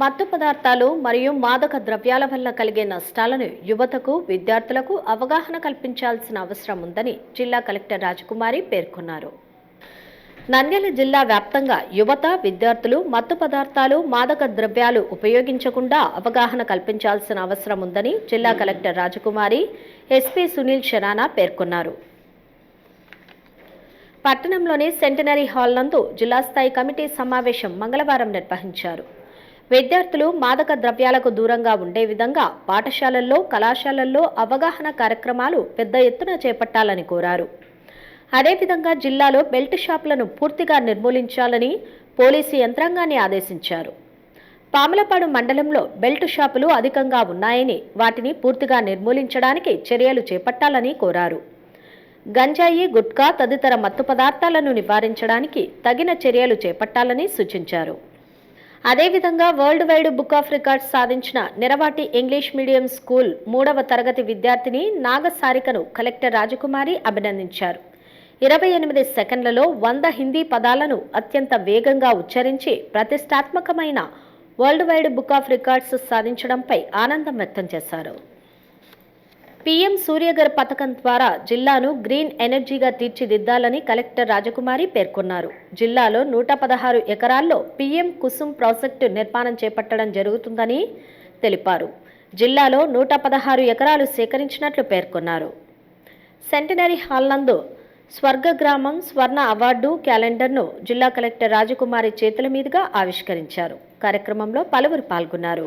మత్తు పదార్థాలు మరియు మాదక ద్రవ్యాల వల్ల కలిగే నష్టాలను యువతకు విద్యార్థులకు అవగాహన కల్పించాల్సిన అవసరం ఉందని జిల్లా కలెక్టర్ రాజకుమారి పేర్కొన్నారు. నంద్యాల జిల్లా వ్యాప్తంగా యువత విద్యార్థులు మత్తు పదార్థాలు మాదక ద్రవ్యాలు ఉపయోగించకుండా అవగాహన కల్పించాల్సిన అవసరం ఉందని జిల్లా కలెక్టర్ రాజకుమారి ఎస్పీ సునీల్ షరానా పేర్కొన్నారు. పట్టణంలోని సెంటనరీ హాల్ నందు జిల్లా స్థాయి కమిటీ సమావేశం మంగళవారం నిర్వహించారు. విద్యార్థులు మాదక ద్రవ్యాలకు దూరంగా ఉండే విధంగా పాఠశాలల్లో కళాశాలల్లో అవగాహన కార్యక్రమాలు పెద్ద ఎత్తున చేపట్టాలని కోరారు. అదేవిధంగా జిల్లాలో బెల్ట్ షాపులను పూర్తిగా నిర్మూలించాలని పోలీసు యంత్రాంగాన్ని ఆదేశించారు. పాములపాడు మండలంలో బెల్ట్ షాపులు అధికంగా ఉన్నాయని వాటిని పూర్తిగా నిర్మూలించడానికి చర్యలు చేపట్టాలని కోరారు. గంజాయి గుట్కా తదితర మత్తు పదార్థాలను నివారించడానికి తగిన చర్యలు చేపట్టాలని సూచించారు. అదేవిధంగా world wide book of records సాధించిన నిరవాటి ఇంగ్లీష్ మీడియం స్కూల్ మూడవ తరగతి విద్యార్థిని నాగసారికను కలెక్టర్ రాజకుమారి అభినందించారు. ఇరవై ఎనిమిది సెకండ్లలో వంద హిందీ పదాలను అత్యంత వేగంగా ఉచ్చరించి ప్రతిష్టాత్మకమైన world wide book of records సాధించడంపై ఆనందం వ్యక్తం చేశారు. పీఎం సూర్యగర్ పథకం ద్వారా జిల్లాను గ్రీన్ ఎనర్జీగా తీర్చిదిద్దాలని కలెక్టర్ రాజకుమారి పేర్కొన్నారు. జిల్లాలో నూట పదహారు ఎకరాల్లో పీఎం కుసుమ్ ప్రాజెక్టు నిర్మాణం చేపట్టడం జరుగుతుందని తెలిపారు. జిల్లాలో నూట పదహారు ఎకరాలు సేకరించినట్లు పేర్కొన్నారు. సెంటనరీ హాల్ నందు స్వర్గ గ్రామం స్వర్ణ అవార్డు క్యాలెండర్ను జిల్లా కలెక్టర్ రాజకుమారి చేతుల మీదుగా ఆవిష్కరించారు. కార్యక్రమంలో పలువురు పాల్గొన్నారు.